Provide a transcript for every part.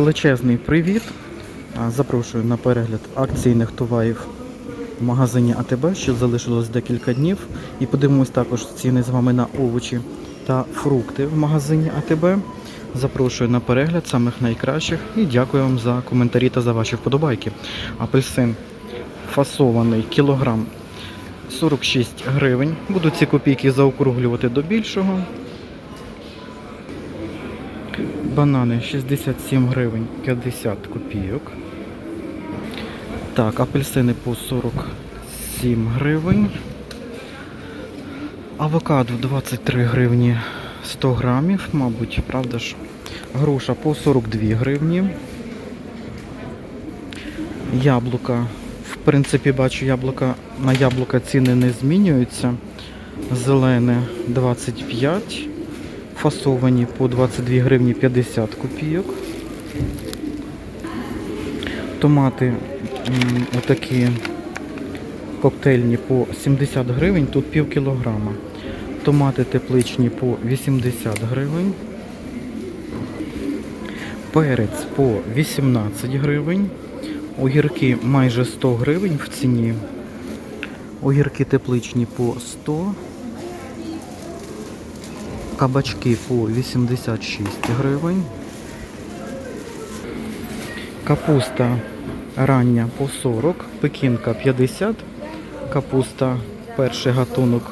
Величезний привіт. Запрошую на перегляд акційних товарів в магазині АТБ, що залишилось декілька днів. І подивимось також ціни з вами на овочі та фрукти в магазині АТБ. Запрошую на перегляд самих найкращих і дякую вам за коментарі та за ваші вподобайки. Апельсин фасований кілограм 46 гривень. Буду ці копійки заокруглювати до більшого. Банани 67 гривень 50 копійок. Так, апельсини по 47 гривень. Авокадо 23 гривні 100 грамів, мабуть, правда ж? Груша по 42 гривні. Яблука. В принципі, бачу, яблука на яблука ціни не змінюються. Зелене 25 фасовані по 22 гривні 50 копійок. Томати отакі коктейльні по 70 гривень, тут пів кілограма. Томати тепличні по 80 гривень. Перець по 18 гривень. Огірки майже 100 гривень в ціні. Огірки тепличні по 100 Кабачки по 86 гривень. Капуста рання по 40, пекінка 50, капуста перший гатунок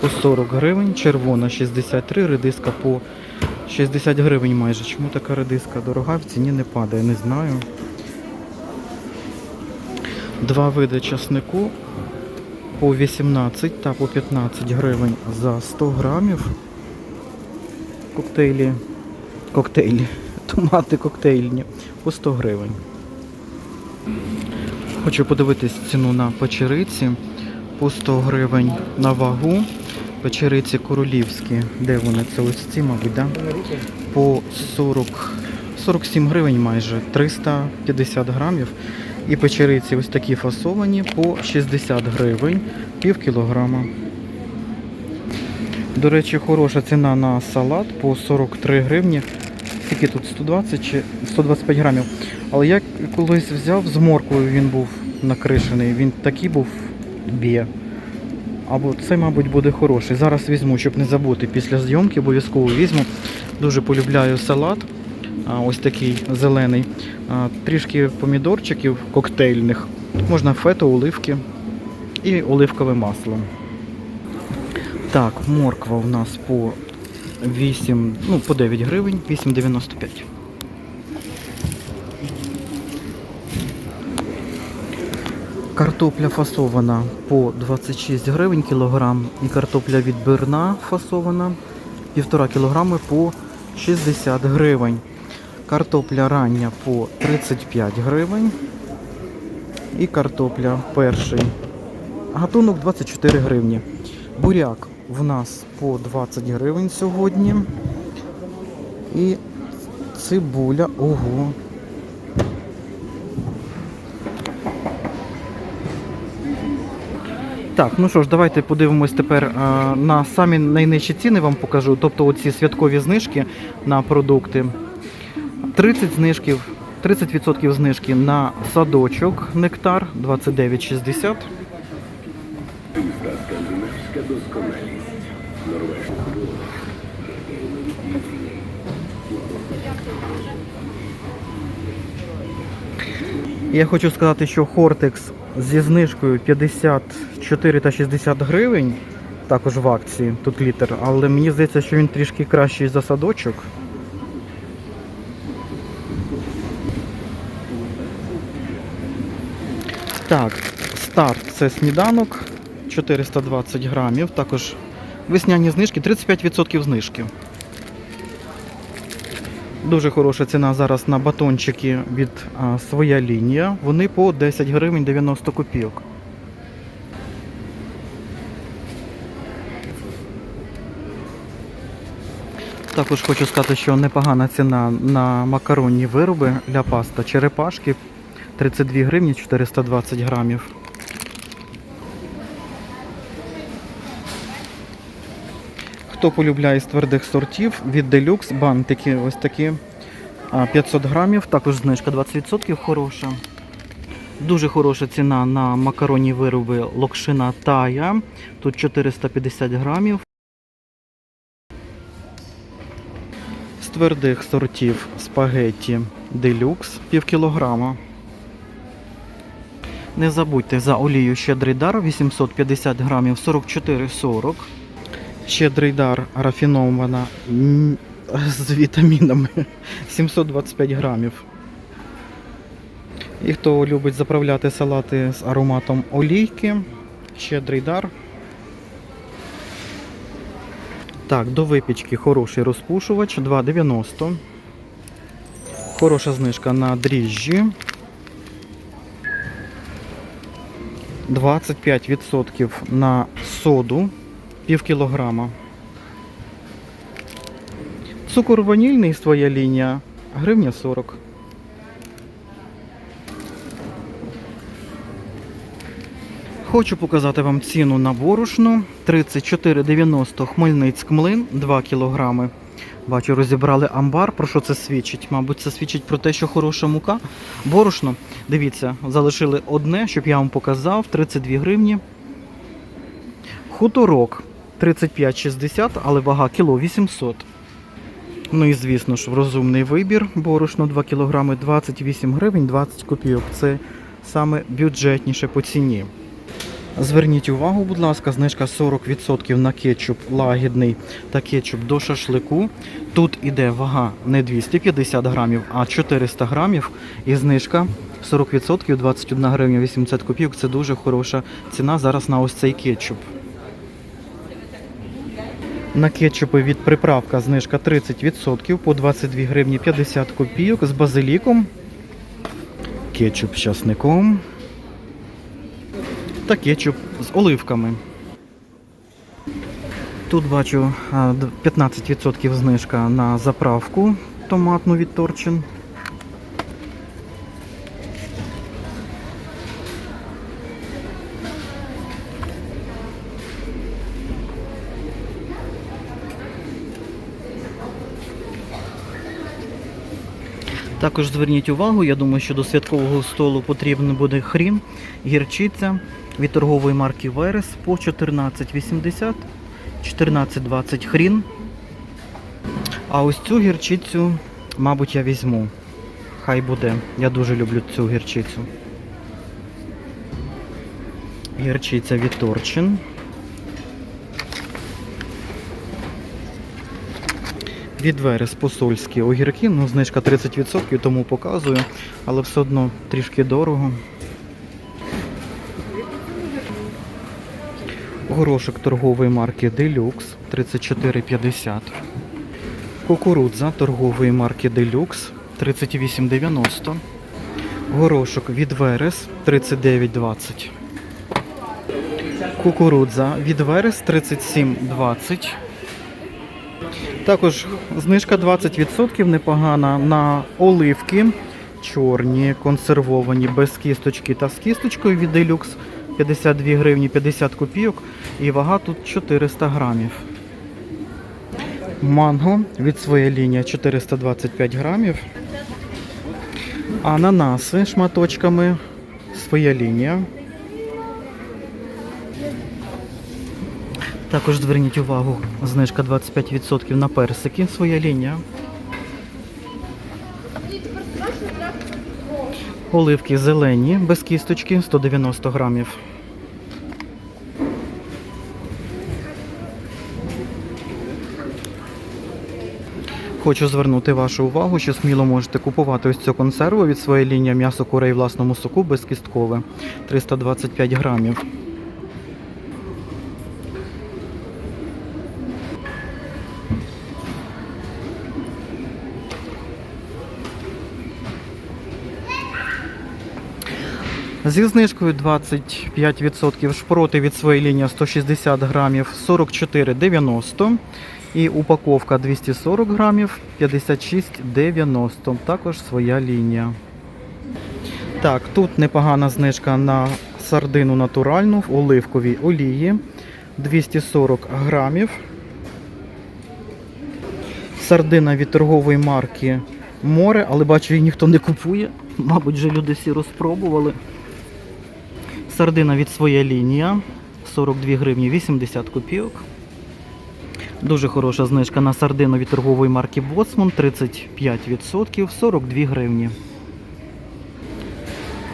по 40 гривень, червона 63, редиска по 60 гривень майже. Чому така редиска дорога? В ціні не падає, не знаю. Два види часнику по 18 та по 15 гривень за 100 грамів коктейлі, коктейлі, томати коктейльні по 100 гривень. Хочу подивитись ціну на печериці по 100 гривень на вагу. Печериці королівські, де вони? Це ось ці, мабуть, да? по 40, 47 гривень майже, 350 грамів. І печериці ось такі фасовані по 60 гривень, пів кілограма. До речі, хороша ціна на салат по 43 гривні. Скільки тут 120 чи 125 грамів. Але я колись взяв з морквою, він був накришений. Він такий був б'є. Або це, мабуть, буде хороший. Зараз візьму, щоб не забути. Після зйомки обов'язково візьму. Дуже полюбляю салат. Ось такий зелений. Трішки помідорчиків коктейльних. Можна фето, оливки і оливкове масло. Так, морква у нас по 8, ну по 9 гривень, 8,95. Картопля фасована по 26 гривень кілограм і картопля відбірна фасована 1,5 кілограми по 60 гривень. Картопля рання по 35 гривень. І картопля перший. Гатунок 24 гривні. Буряк в нас по 20 гривень сьогодні. І цибуля, ого. Так, ну що ж, давайте подивимось тепер а, на самі найнижчі ціни вам покажу. Тобто оці святкові знижки на продукти. 30 знижків, 30% знижки на садочок нектар 29,60. Я хочу сказати, що Хортекс зі знижкою 54 та 60 гривень, також в акції, тут літр, але мені здається, що він трішки кращий за садочок. Так, старт це сніданок 420 грамів, також весняні знижки, 35% знижки. Дуже хороша ціна зараз на батончики від а, своя лінія. Вони по 10 гривень 90 копійок. Також хочу сказати, що непогана ціна на макаронні вироби для паста. Черепашки 32 гривні 420 грамів. Хто полюбляє з твердих сортів, від Deluxe бантики ось такі 500 грамів, також знижка 20% хороша. Дуже хороша ціна на макаронні вироби локшина тая. Тут 450 грамів. З твердих сортів спагетті делюкс пів кілограма. Не забудьте за олію щедрий дар 850 грамів 44,40. Щедрий дар рафінована з вітамінами 725 грамів. І хто любить заправляти салати з ароматом олійки, щедрий дар. Так, до випічки хороший розпушувач 2,90. Хороша знижка на дріжджі. 25% на соду пів кілограма. Цукор ванільний своя лінія, гривня 40. Хочу показати вам ціну на борошно. 34,90 Хмельницьк млин 2 кілограми. Бачу, розібрали амбар. Про що це свідчить? Мабуть, це свідчить про те, що хороша мука. Борошно, дивіться, залишили одне, щоб я вам показав. 32 гривні. Хуторок 35,60, але вага кіло 800. Ну і звісно ж, розумний вибір. Борошно 2 кг 28 гривень 20 копійок. Це саме бюджетніше по ціні. Зверніть увагу, будь ласка, знижка 40% на кетчуп лагідний та кетчуп до шашлику. Тут іде вага не 250 грамів, а 400 грамів. І знижка 40% 21 гривня 80 копійок. Це дуже хороша ціна зараз на ось цей кетчуп. На кетчупи від приправка знижка 30% по 22 гривні 50 копійок з базиліком. Кетчуп з часником та кетчуп з оливками. Тут бачу 15% знижка на заправку томатну від Торчин. Також зверніть увагу, я думаю, що до святкового столу потрібен буде хрін, гірчиця від торгової марки Верес по 14,80, 14,20 хрін. А ось цю гірчицю, мабуть, я візьму. Хай буде. Я дуже люблю цю гірчицю. Гірчиця від Торчин. Від Верес посольські огірки, ну знижка 30%, тому показую, але все одно трішки дорого. Горошок торгової марки Deluxe 34,50. Кукурудза торгової марки Deluxe 38,90. Горошок від Верес 39,20. Кукурудза від Верес 37,20. Також знижка 20% непогана на оливки чорні, консервовані, без кісточки та з кісточкою від Deluxe 52 гривні 50 копійок і вага тут 400 грамів. Манго від своєї лінії 425 грамів. Ананаси шматочками своя лінія. Також зверніть увагу, знижка 25% на персики, своя лінія. Оливки зелені, без кісточки, 190 грамів. Хочу звернути вашу увагу, що сміло можете купувати ось цю консерву від своєї лінії м'ясо курей власному соку безкісткове 325 грамів. Зі знижкою 25% шпроти від своєї лінії 160 грамів 44,90 і упаковка 240 грамів 56,90. Також своя лінія. Так, тут непогана знижка на сардину натуральну в оливковій олії 240 грамів. Сардина від торгової марки море, але бачу, її ніхто не купує. Мабуть, вже люди всі розпробували. Сардина від своя лінія 42 гривні 80 копійок. Дуже хороша знижка на сардину від торгової марки Боцман 35%, 42 гривні.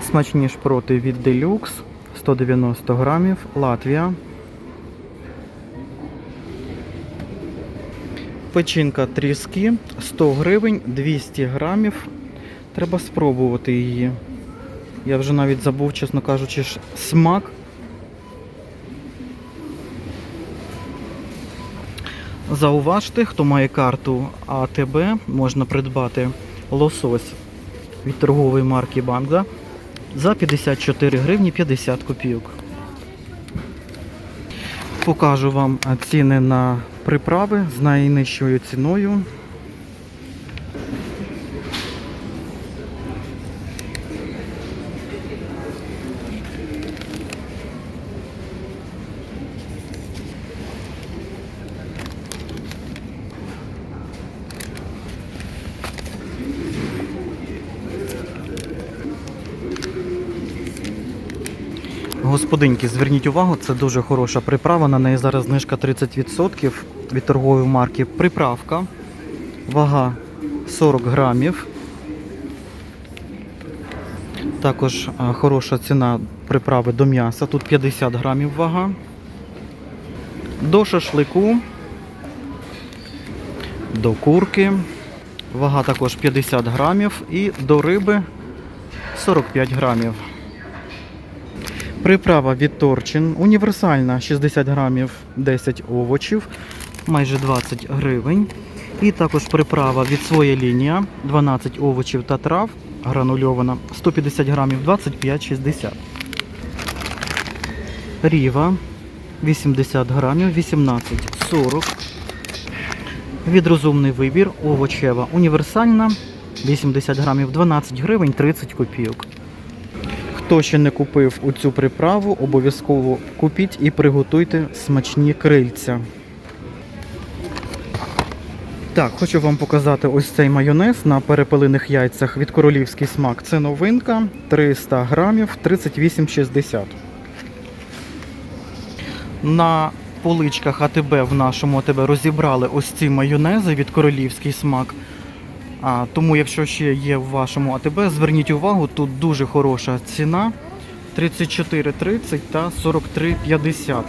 Смачні шпроти від Deluxe 190 грамів, Латвія. Печінка тріски 100 гривень, 200 грамів. Треба спробувати її. Я вже навіть забув, чесно кажучи, смак. Зауважте, хто має карту АТБ, можна придбати лосось від торгової марки Бангда за 54 гривні 50 копійок. Покажу вам ціни на приправи з найнижчою ціною. Господинки, зверніть увагу, це дуже хороша приправа. На неї зараз знижка 30% від торгової марки. Приправка. Вага 40 грамів. Також хороша ціна приправи до м'яса. Тут 50 грамів вага. До шашлику. До курки. Вага також 50 грамів. І до риби 45 грамів. Приправа від Торчин. Універсальна 60 грамів 10 овочів, майже 20 гривень. І також приправа від своя лінія 12 овочів та трав гранульована 150 грамів 25,60. Ріва 80 грамів 18,40. Від розумний вибір овочева універсальна 80 грамів 12 гривень 30 копійок. Хто ще не купив у цю приправу, обов'язково купіть і приготуйте смачні крильця. Так, хочу вам показати ось цей майонез на перепелених яйцях від королівський смак. Це новинка 300 грамів 38,60. На поличках АТБ в нашому АТБ розібрали ось ці майонези від королівський смак. А, тому, якщо ще є в вашому АТБ, зверніть увагу, тут дуже хороша ціна 34,30 та 43,50.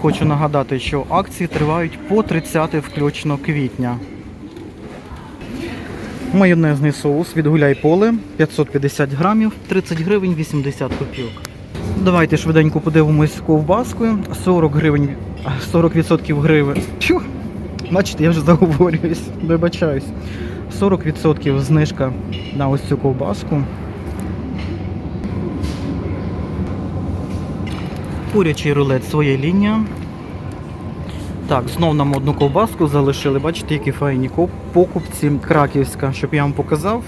Хочу нагадати, що акції тривають по 30 включно квітня. Майонезний соус від гуляй поле 550 грамів, 30 гривень 80 копійок. Давайте швиденько подивимось ковбаскою. 40 гривень, 40% гривень. Бачите, я вже заговорююсь, вибачаюсь. 40% знижка на ось цю ковбаску. Курячий рулет своя лінія. Так, знов нам одну ковбаску залишили. Бачите, які файні покупці. Краківська, щоб я вам показав.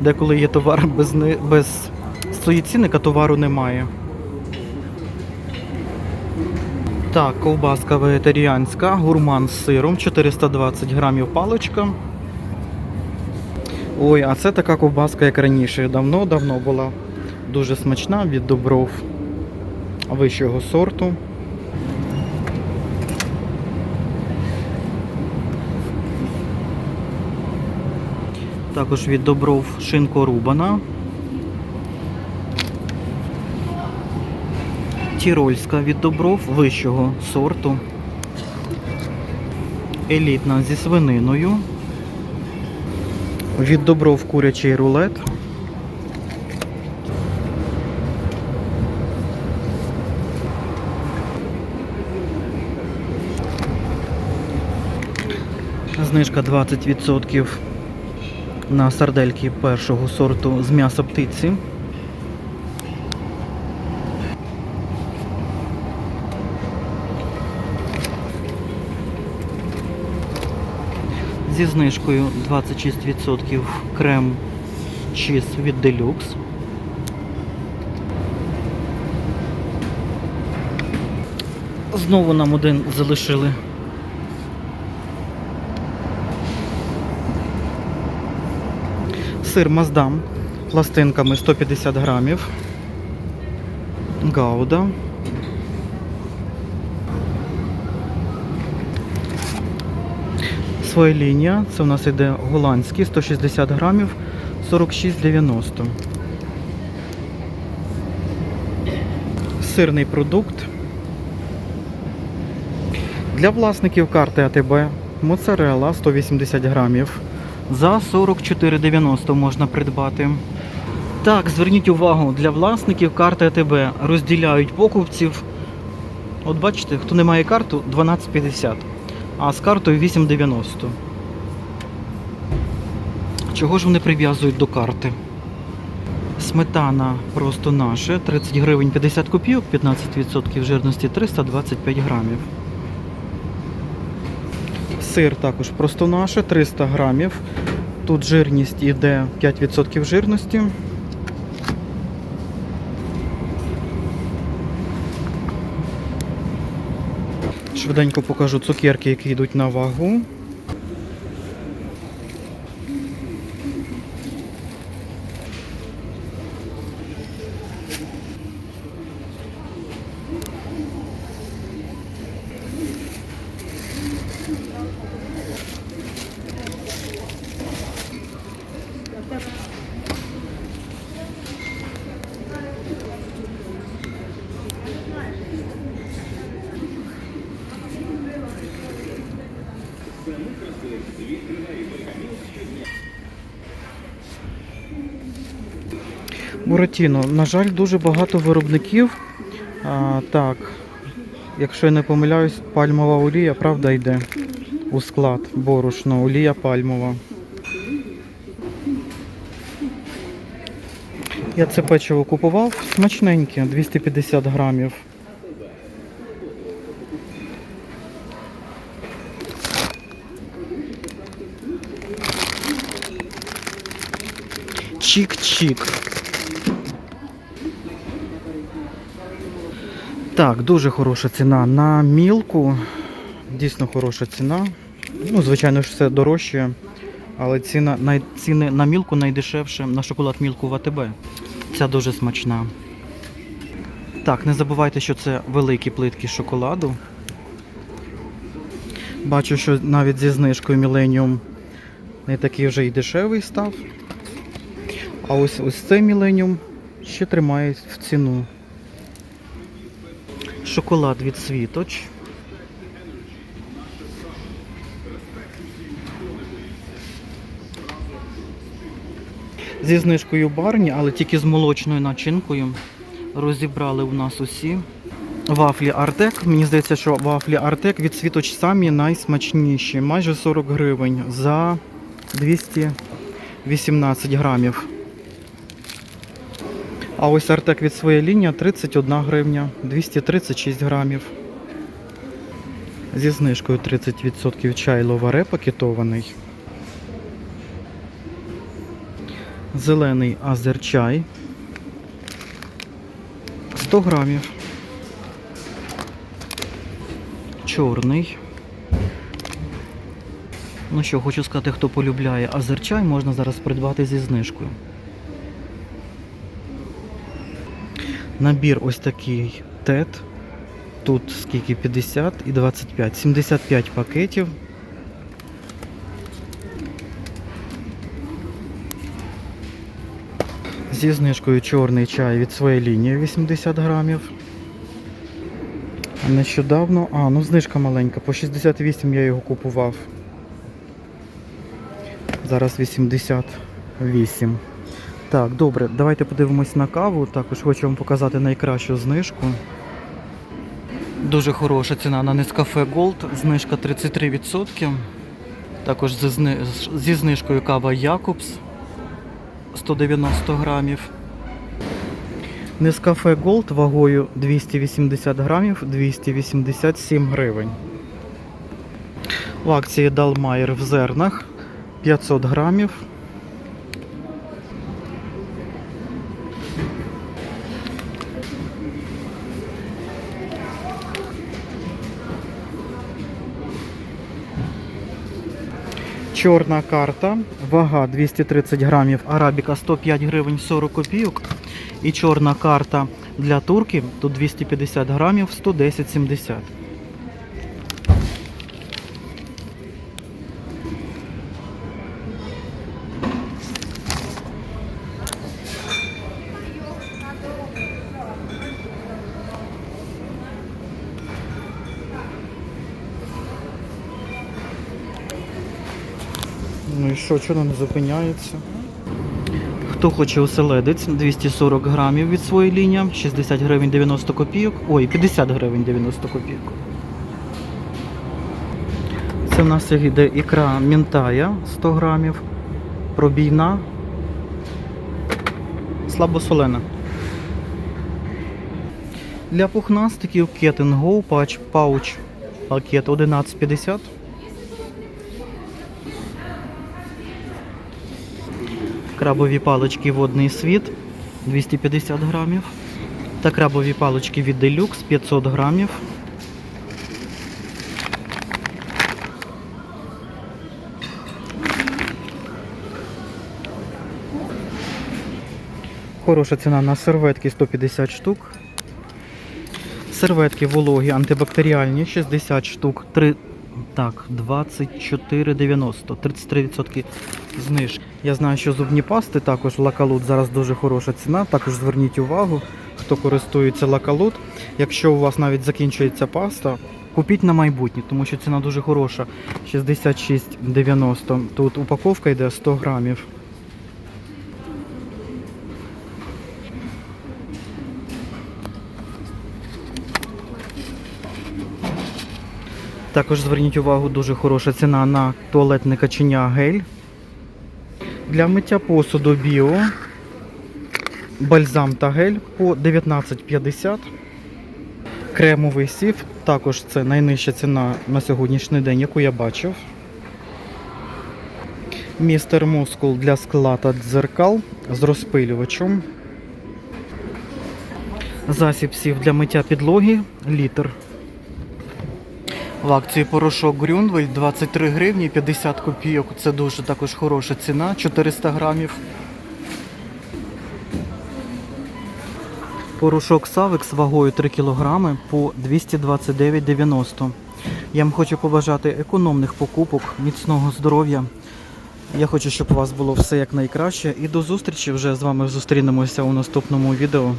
Деколи є товар без, без своєї товару немає. Так, ковбаска вегетаріанська, гурман з сиром, 420 грамів паличка. Ой, а це така ковбаска, як раніше. Давно-давно була дуже смачна від добров вищого сорту. Також від добров шинко Тірольська від добров вищого сорту. Елітна зі свининою. Від добров курячий рулет. Знижка 20% на сардельки першого сорту з м'яса птиці. Зі знижкою 26% крем чіз від Deluxe. Знову нам один залишили. Сир Маздам пластинками 150 грамів. Гауда. Своя лінія. Це у нас іде голландський 160 грамів 46,90. Сирний продукт. Для власників карти АТБ моцарелла 180 грамів. За 44,90 можна придбати. Так, зверніть увагу, для власників карти АТБ розділяють покупців. От бачите, хто не має карту 12,50, а з картою 8,90. Чого ж вони прив'язують до карти? Сметана просто наше, 30 гривень 50 копійок, 15% жирності 325 грамів. Сир також просто наше, 300 грамів. Тут жирність іде 5% жирності. Швиденько покажу цукерки, які йдуть на вагу. Буратіно, на жаль, дуже багато виробників. А, так, якщо я не помиляюсь, пальмова олія, правда, йде у склад борошно, олія пальмова. Я це печиво купував, смачненьке, 250 грамів. Чик-чик. Так, дуже хороша ціна на мілку. Дійсно хороша ціна. Ну, звичайно ж, все дорожче. Але ціна, най, ціни на мілку найдешевше на шоколад мілку в АТБ. Ця дуже смачна. Так, не забувайте, що це великі плитки шоколаду. Бачу, що навіть зі знижкою Millennium не такий вже й дешевий став. А ось ось цей Millennium ще тримає в ціну. Шоколад від світоч. Зі знижкою барні, але тільки з молочною начинкою. Розібрали у нас усі. Вафлі Артек. Мені здається, що вафлі Артек від світоч самі найсмачніші. Майже 40 гривень за 218 грамів. А ось Артек від своєї лінії 31 гривня, 236 грамів. Зі знижкою 30% чай ловаре пакетований. Зелений азерчай 100 грамів. Чорний. Ну що, хочу сказати, хто полюбляє азерчай, можна зараз придбати зі знижкою. Набір ось такий тет. Тут скільки 50 і 25. 75 пакетів. Зі знижкою чорний чай від своєї лінії 80 грамів. Нещодавно, а, ну знижка маленька, по 68 я його купував. Зараз 88. Так, добре, давайте подивимось на каву. Також хочу вам показати найкращу знижку. Дуже хороша ціна на Nescafe Gold, знижка 33%. Також зі, знижкою кава Якобс 190 грамів. Nescafe Gold вагою 280 грамів 287 гривень. В акції Далмайер в зернах 500 грамів. Чорна карта, вага 230 грамів, арабіка 105 гривень 40 копійок. І чорна карта для турки, тут 250 грамів 110,70. Ну і що, чого не зупиняється? Хто хоче оселедець 240 грамів від своєї лінії, 60 гривень 90 копійок. Ой, 50 гривень 90 копійок. Це в нас йде ікра мінтая 100 грамів, пробійна, слабосолена. Для пухнастиків пач пауч пакет 11,50. Крабові палички водний світ 250 грамів. Та крабові палички від Deluxe 500 грамів. Хороша ціна на серветки 150 штук. Серветки вологі антибактеріальні 60 штук. 3, так, 24,90, 33% зниж. Я знаю, що зубні пасти також лакалут зараз дуже хороша ціна. Також зверніть увагу, хто користується лакалут. Якщо у вас навіть закінчується паста, купіть на майбутнє, тому що ціна дуже хороша. 66,90. Тут упаковка йде 100 грамів. Також зверніть увагу, дуже хороша ціна на туалетне каченя гель. Для миття посуду біо. Бальзам та гель по 19,50. Кремовий сів. Також це найнижча ціна на сьогоднішній день, яку я бачив. Містер Мускул для скла та дзеркал з розпилювачем. Засіб сів для миття підлоги літр. В акції порошок Грюнвель 23 гривні 50 копійок. Це дуже також хороша ціна, 400 грамів. Порошок Савекс вагою 3 кг по 229,90. Я вам хочу побажати економних покупок, міцного здоров'я. Я хочу, щоб у вас було все як найкраще. І до зустрічі вже з вами зустрінемося у наступному відео.